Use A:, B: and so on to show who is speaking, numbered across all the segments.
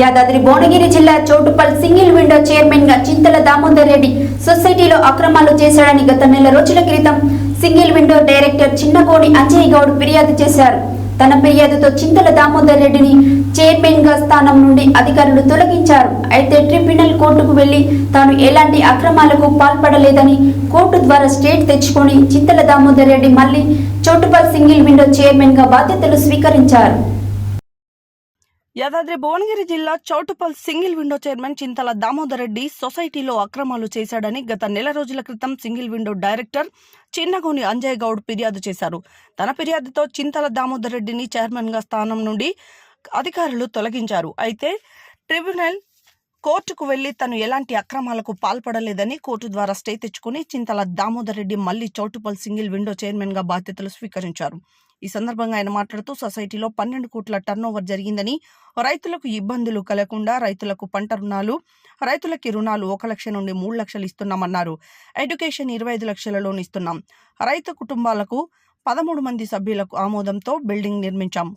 A: యాదాద్రి భువనగిరి జిల్లా Choutuppal single window చైర్మన్గా చింతల దామోదర్ రెడ్డి సొసైటీలో అక్రమాలు చేశాడని గత నెల రోజుల క్రితం single window director Chinnakodi Anjay Goud ఫిర్యాదు చేశారు. తన ఫిర్యాదుతో చింతల దామోదర్ రెడ్డిని చైర్మన్గా స్థానం నుండి అధికారులు తొలగించారు. అయితే ట్రిబ్యునల్ కోర్టుకు వెళ్ళి తాను ఎలాంటి అక్రమాలకు పాల్పడలేదని కోర్టు ద్వారా స్టేట్ తెచ్చుకొని చింతల దామోదర్ రెడ్డి మళ్ళీ చోటుపల్ సింగిల్ విండో చైర్మన్గా బాధ్యతలు స్వీకరించారు.
B: యాదాద్రి భువనగిరి జిల్లా Choutuppal single window chairman Chintala Damodar Reddy సొసైటీలో అక్రమాలు చేశాడని గత నెల రోజుల క్రితం single window director Chinnagoni Anjay Goud ఫిర్యాదు చేశారు. తన ఫిర్యాదుతో చింతల దామోదర్ రెడ్డిని చైర్మన్గా స్థానం నుండి అధికారులు తొలగించారు. అయితే ట్రిబ్యునల్ కోర్టుకు వెళ్ళి తను ఎలాంటి అక్రమాలకు పాల్పడలేదని కోర్టు ద్వారా స్టే తెచ్చుకుని చింతల దామోదర్ రెడ్డి మళ్ళీ చౌటుపల్ సింగిల్ విండో చైర్మన్గా బాధ్యతలు స్వీకరించారు. ఈ సందర్భంగా ఆయన మాట్లాడుతూ సొసైటీలో పన్నెండు కోట్ల టర్నోవర్ జరిగిందని రైతులకు ఇబ్బందులు కలగకుండా రైతులకు పంట రుణాలు రైతులకి రుణాలు ఒక లక్ష నుండి మూడు లక్షలు ఇస్తున్నామన్నారు. ఎడ్యుకేషన్ ఇరవై ఐదు లక్షల లోన్ ఇస్తున్నాం. రైతు కుటుంబాలకు పదమూడు మంది సభ్యులకు ఆమోదంతో బిల్డింగ్ నిర్మించాం.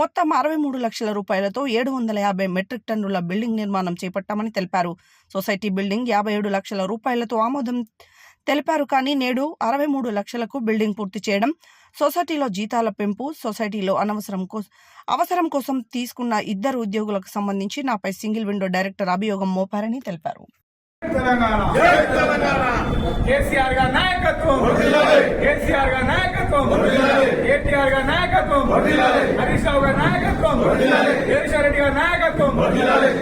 B: మొత్తం అరవై మూడు లక్షల రూపాయలతో ఏడు వందల యాభై మెట్రిక్ టన్నుల బిల్డింగ్ నిర్మాణం చేపట్టామని తెలిపారు. సొసైటీ బిల్డింగ్ యాభై ఏడు లక్షల రూపాయలతో ఆమోదం తెలిపారు కానీ నేడు అరవై మూడు లక్షలకు బిల్డింగ్ పూర్తి చేయడం సొసైటీలో జీతాల పెంపు సొసైటీలో అనవసరం కోసం అవసరం కోసం తీసుకున్న ఇద్దరు ఉద్యోగులకు సంబంధించి నాపై సింగిల్ విండో డైరెక్టర్ అభియోగం మోపారని తెలిపారు.
C: తెలంగాణ కేసీఆర్ గారి నాయకత్వం కేసీఆర్ గారి నాయకత్వం కేటీఆర్ గారి నాయకత్వం హరీష్ రావు గారి నాయకత్వం జగదీశ్వర్ రెడ్డి గారి నాయకత్వం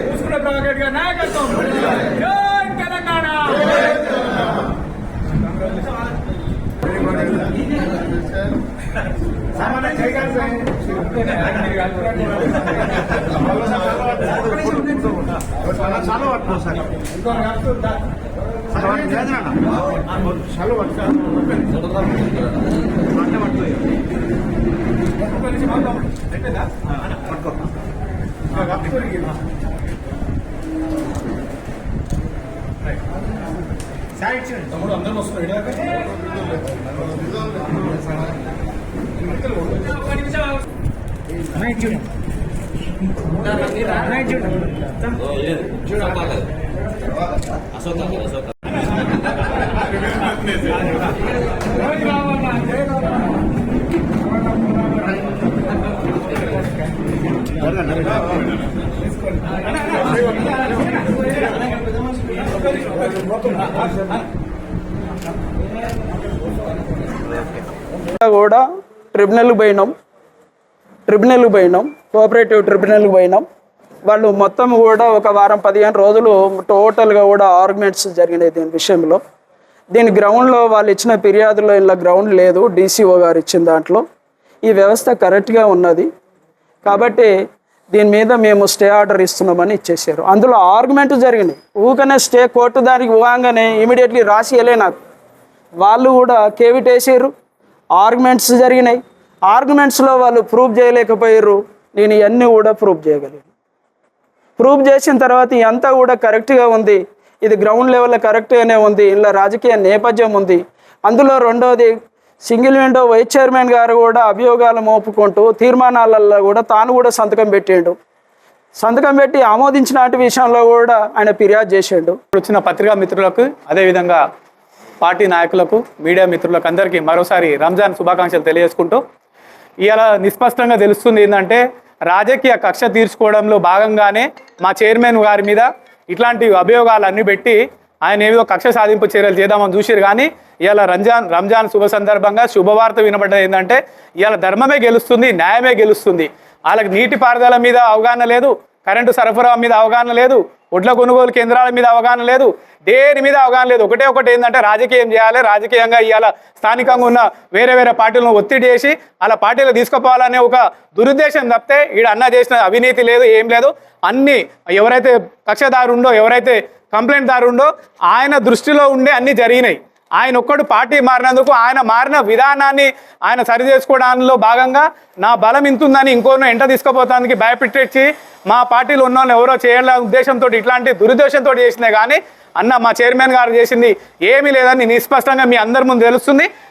C: ముసుకుల ప్రభాకర్ రెడ్డి గారి నాయకత్వం జై తెలంగాణ సామాన్య చాలా పట్టుకో సార్ ఇంకో తమ్ముడు అందరం వస్తున్నాడు
D: కూడా ట్రిబ్యునల్ పోయినాం. ట్రిబ్యునల్కి పోయినాం. కోఆపరేటివ్ ట్రిబ్యునల్కి పోయినాం. వాళ్ళు మొత్తం కూడా ఒక వారం పదిహేను రోజులు టోటల్గా కూడా ఆర్గ్యుమెంట్స్ జరిగినాయి దీని విషయంలో. దీని గ్రౌండ్లో వాళ్ళు ఇచ్చిన ఫిర్యాదులో ఇలా గ్రౌండ్ లేదు. డీసీఓ గారు ఇచ్చిన దాంట్లో. ఈ వ్యవస్థ కరెక్ట్గా ఉన్నది. కాబట్టి దీని మీద మేము స్టే ఆర్డర్ ఇస్తున్నామని ఇచ్చేసారు అందులో ఆర్గ్యుమెంట్ జరిగినాయి. ఊకనే స్టే కోర్టు దానికి పోగానే ఇమీడియట్లీ రాసి వెళ్ళే నాకు. వాళ్ళు కూడా కేవిట్ వేసారు. ఆర్గ్యుమెంట్స్ జరిగినాయి. ఆర్గ్యుమెంట్స్లో వాళ్ళు ప్రూవ్ చేయలేకపోయారు నేను ఇవన్నీ కూడా ప్రూవ్ చేయగలిగాను ప్రూవ్ చేసిన తర్వాత ఇదంతా కూడా కరెక్ట్గా ఉంది. ఇది గ్రౌండ్ లెవెల్లో కరెక్ట్గానే ఉంది. ఇందులో రాజకీయ నేపథ్యం ఉంది. అందులో రెండోది సింగిల్ విండో వైస్ చైర్మన్ గారు కూడా అభియోగాలు మోపుకుంటూ తీర్మానాలలో కూడా తాను కూడా సంతకం పెట్టిండు. సంతకం పెట్టి ఆమోదించిన విషయంలో కూడా ఆయన ఫిర్యాదు చేసిండు.
E: వచ్చిన పత్రికా మిత్రులకు అదేవిధంగా పార్టీ నాయకులకు మీడియా మిత్రులకు అందరికీ మరోసారి రంజాన్ శుభాకాంక్షలు తెలియజేసుకుంటూ ఇలా నిస్పష్టంగా తెలుస్తుంది ఏంటంటే రాజకీయ కక్ష తీర్చుకోవడంలో భాగంగానే మా చైర్మన్ గారి మీద ఇట్లాంటి అభియోగాలు పెట్టి ఆయన ఏదో కక్ష సాధింపు చర్యలు చేద్దామని చూసారు కానీ ఇవాళ రంజాన్ రంజాన్ శుభ సందర్భంగా శుభవార్త వినబడ్డది ఏంటంటే ఇవాళ ధర్మమే గెలుస్తుంది న్యాయమే గెలుస్తుంది. వాళ్ళకి నీటి పారుదల మీద అవగాహన లేదు కరెంటు సరఫరా మీద అవగాహన లేదు ఒడ్ల కొనుగోలు కేంద్రాల మీద అవగాహన లేదు. దేని మీద అవగాహన లేదు. ఒకటే ఒకటి ఏంటంటే రాజకీయం చేయాలి రాజకీయంగా ఇవాళ స్థానికంగా ఉన్న వేరే వేరే పార్టీలను ఒత్తిడి చేసి అలా పార్టీలు తీసుకుపోవాలనే ఒక దురుద్దేశం తప్పితే ఈడ అన్న చేసిన అవినీతి లేదు ఏం లేదు. అన్ని ఎవరైతే కక్షదారు ఉండో ఎవరైతే కంప్లైంట్ దారు ఉండో ఆయన దృష్టిలో ఉండే అన్నీ జరిగినాయి. ఆయన ఒక్కడు పార్టీ మారినందుకు ఆయన మారిన విధానాన్ని ఆయన సరి చేసుకోవడంలో భాగంగా నా బలం ఇంతుందని ఇంకోనో ఎంట తీసుకుపోతానికి భయపెట్టించి మా పార్టీలో ఉన్న వాళ్ళు ఎవరో చేయాల ఉద్దేశంతో ఇట్లాంటి దురుద్దేశంతో చేసినాయి కానీ అన్న మా చైర్మన్ గారు చేసింది ఏమీ లేదని నిస్పష్టంగా మీ అందరి ముందు తెలుస్తుంది.